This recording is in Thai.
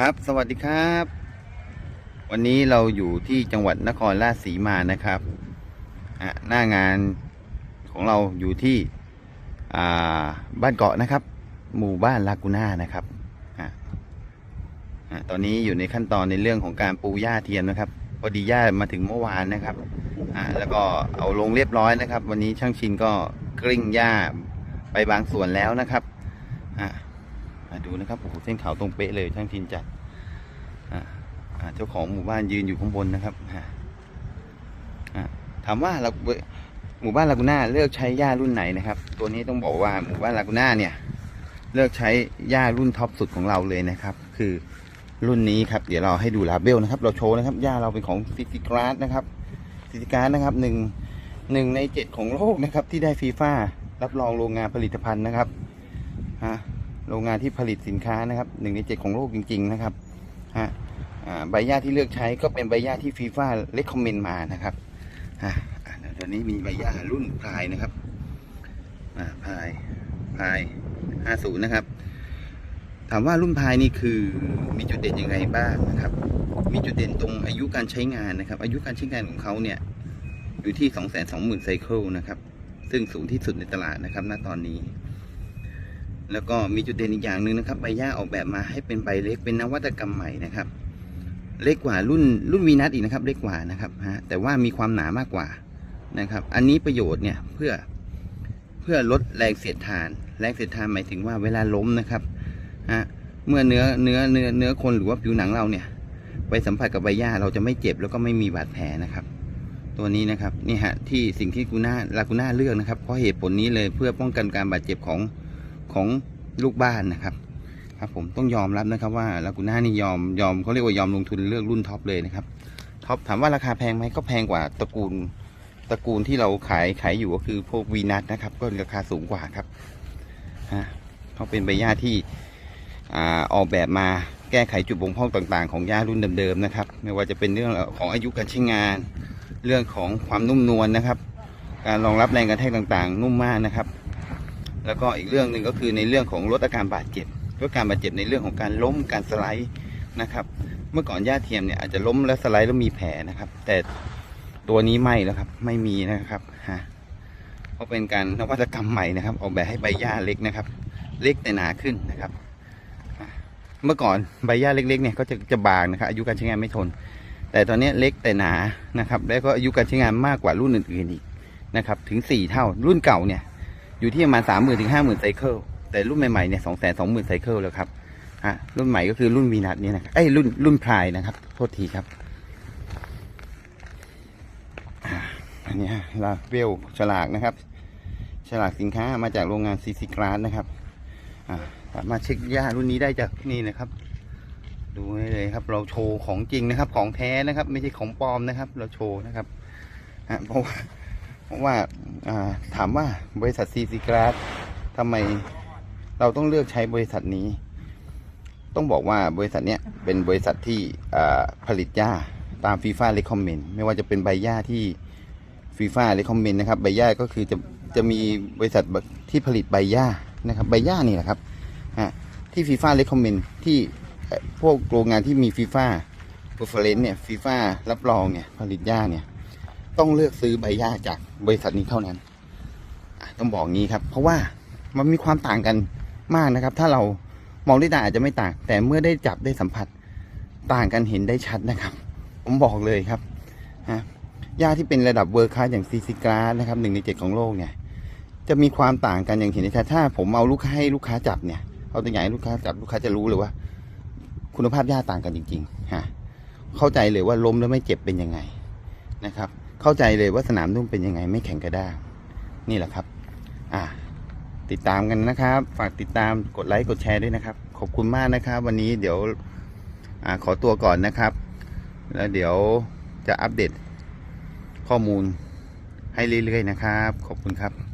ครับ สวัสดีครับ วันนี้เราอยู่ที่จังหวัดนครราชสีมานะครับอะหน้างานของเราอยู่ที่อ่าบ้านเกาะนะครับ หมู่บ้านลากูน่านะครับอะอะตอนนี้อยู่ในขั้นตอนในเรื่องของการปูหญ้าเทียมนะครับ พอดีหญ้ามาถึงเมื่อวานนะครับอะแล้วก็เอาลงเรียบร้อยนะครับ วันนี้ช่างชินก็กลิ้งหญ้าไปบางส่วนแล้วนะครับอะ ดูนะครับโอ้โหเส้นขาวตรงเป๊ะเลยช่างทินจัดเจ้าของหมู่บ้านยืนอยู่ข้างบนนะครับถามว่าเราหมู่บ้านลากูน่าเลือกใช้หญ้ารุ่นไหนนะครับ ตัวนี้ต้องบอกว่าหมู่บ้านลากูน่าเนี่ยเลือกใช้หญ้ารุ่นท็อปสุดของเราเลยนะครับ คือรุ่นนี้ครับเดี๋ยวเราให้ดูลาเบลนะครับ เราโชว์นะครับหญ้าเราเป็นของซิติกราสนะครับซิติกราสนะครับหนึ่งหนึ่งในเจ็ดของโลกนะครับ ที่ได้ฟีฟ่ารับรองโรงงานผลิตภัณฑ์นะครับฮะ โรงงานที่ผลิตสินค้านะครับหนึ่งในเจ็ดของโลกจริง ๆ นะครับฮะใบหญ้าที่เลือกใช้ก็เป็นใบหญ้าที่ฟีฟ่าเลคคอมเมนต์มานะครับฮะตอนนี้มีใบหญ้ารุ่นพายนะครับอ่าพายพาย50นะครับ ถามว่ารุ่นพายนี่คือมีจุดเด่นยังไงบ้างนะครับ มีจุดเด่นตรงอายุการใช้งานนะครับ อายุการใช้งานของเขาเนี่ยอยู่ที่ 2 2 0 0 0 0ไซเคิลนะครับ ซึ่งสูงที่สุดในตลาดนะครับ ณ ตอนนี้ แล้วก็มีจุดเด่นอีกอย่างหนึ่งนะครับ ใบหญ้าออกแบบมาให้เป็นใบเล็กเป็นนวัตกรรมใหม่นะครับ เล็กกว่ารุ่นรุ่นวีนัทอีกนะครับ เล็กกว่านะครับฮะแต่ว่ามีความหนามากกว่านะครับ อันนี้ประโยชน์เนี่ยเพื่อเพื่อลดแรงเสียดทาน แรงเสียดทานหมายถึงว่าเวลาล้มนะครับฮะเมื่อเนื้อเนื้อเนื้อเนื้อคนหรือว่าผิวหนังเราเนี่ย ไปสัมผัสกับใบหญ้าเราจะไม่เจ็บแล้วก็ไม่มีบาดแผลนะครับ ตัวนี้นะครับนี่ฮะที่สิ่งที่กูน่าลากูน่าเลือกนะครับเพราะเหตุผลนี้เลยเพื่อป้องกันการบาดเจ็บของ ของลูกบ้านนะครับครับผมต้องยอมรับนะครับว่าลากูน่านี่ยอมยอมเขาเรียกว่ายอมลงทุนเลือกรุ่นท็อปเลยนะครับท็อปถามว่าราคาแพงไหมก็แพงกว่าตระกูลตระกูลที่เราขายขายอยู่ก็คือพวกวีนัทนะครับ ก็ราคาสูงกว่าครับฮะเขาเป็นใบหญ้าที่อ่าออกแบบมาแก้ไขจุดบกพร่องต่างๆ ของหญ้ารุ่นเดิมๆนะครับ ไม่ว่าจะเป็นเรื่องของอายุการใช้งาน เรื่องของความนุ่มนวลนะครับ การรองรับแรงกระแทกต่างๆ นุ่มมากนะครับ แล้วก็อีกเรื่องหนึ่งก็คือในเรื่องของลดอาการบาดเจ็บลดการบาดเจ็บในเรื่องของการล้มการสไลด์นะครับ เมื่อก่อนหญ้าเทียมเนี่ยอาจจะล้มแล้วสไลด์แล้วมีแผลนะครับ แต่ตัวนี้ไม่แล้วครับ ไม่มีนะครับฮะเพราะเป็นการนวัตกรรมใหม่นะครับ ออกแบบให้ใบหญ้าเล็กนะครับ เล็กแต่หนาขึ้นนะครับ เมื่อก่อนใบหญ้าเล็กๆเนี่ยก็จะจะบางนะครับ อายุการใช้งานไม่ทน แต่ตอนนี้เล็กแต่หนานะครับ แล้วก็อายุการใช้งานมากกว่ารุ่นอื่นๆอีกนะครับ ถึงสี่เท่ารุ่นเก่าเนี่ย อยู่ที่ประมาณสามหมื่นถึงห้าหมื่นไซเคิลแต่รุ่นใหม่ๆเนี่ยสองแสนสองหมื่นไซเคิลแล้วครับฮะรุ่นใหม่ก็คือรุ่นวีนัทเนี่ยนะครับไอ้ยรุ่นรุ่นพลายนะครับโทษทีครับอันนี้ลาเวลฉลากนะครับ ฉลากสินค้ามาจากโรงงานซีซีกราสนะครับสามารถเช็คย่ารุ่นนี้ได้จากนี่นะครับ ดูได้เลยครับ เราโชว์ของจริงนะครับ ของแท้นะครับ ไม่ใช่ของปลอมนะครับ เราโชว์นะครับเพราะว่า ราะว่าถามว่าบริษัทซีซีกราสทำไมเราต้องเลือกใช้บริษัทนี้ ต้องบอกว่าบริษัทเนี้ยเป็นบริษัทที่ผลิตหญ้าตามฟีฟ่าเลคคอมเมนต์ไม่ว่าจะเป็นใบหญ้าที่ฟีฟ่าเลคคอมเมนต์นะครับ ใบหญ้าก็คือจะจะมีบริษัทที่ผลิตใบหญ้านะครับ ใบหญ้านี่แหละครับที่ฟีฟ่าเลคคอมเมนต์ที่พวกโรงงานที่มีฟีฟ่าเปอร์เฟรนเนี่ยฟีฟ่ารับรองเนี่ยผลิตหญ้าเนี่ย ต้องเลือกซื้อใบหญ้าจากบริษัทนี้เท่านั้นต้องบอกงี้ครับ เพราะว่ามันมีความต่างกันมากนะครับ ถ้าเรามองด้วยตาอาจจะไม่ต่าง แต่เมื่อได้จับได้สัมผัส ต่างกันเห็นได้ชัดนะครับ ผมบอกเลยครับฮะหญ้าที่เป็นระดับเวอร์คาอย่างซีซิกราสนะครับหนึ่งในเจ็ดของโลกเนี่ย จะมีความต่างกันอย่างเห็นได้ชัดถ้าผมเอาลูกค้าให้ลูกค้าจับเนี่ยเอาตัวอย่างให้ลูกค้าจับลูกค้าจะรู้เลยว่า คุณภาพหญ้าต่างกันจริงๆฮะเข้าใจเลยว่าล้มแล้วไม่เจ็บเป็นยังไงนะครับ เข้าใจเลยว่าสนามนุ่มเป็นยังไงไม่แข็งกระด้างนี่แหละครับ อ่าติดตามกันนะครับ ฝากติดตามกดไลค์กดแชร์ด้วยนะครับ ขอบคุณมากนะครับ วันนี้เดี๋ยวอขอตัวก่อนนะครับ แล้วเดี๋ยวจะอัปเดตข้อมูลให้เรื่อยๆนะครับ ขอบคุณครับ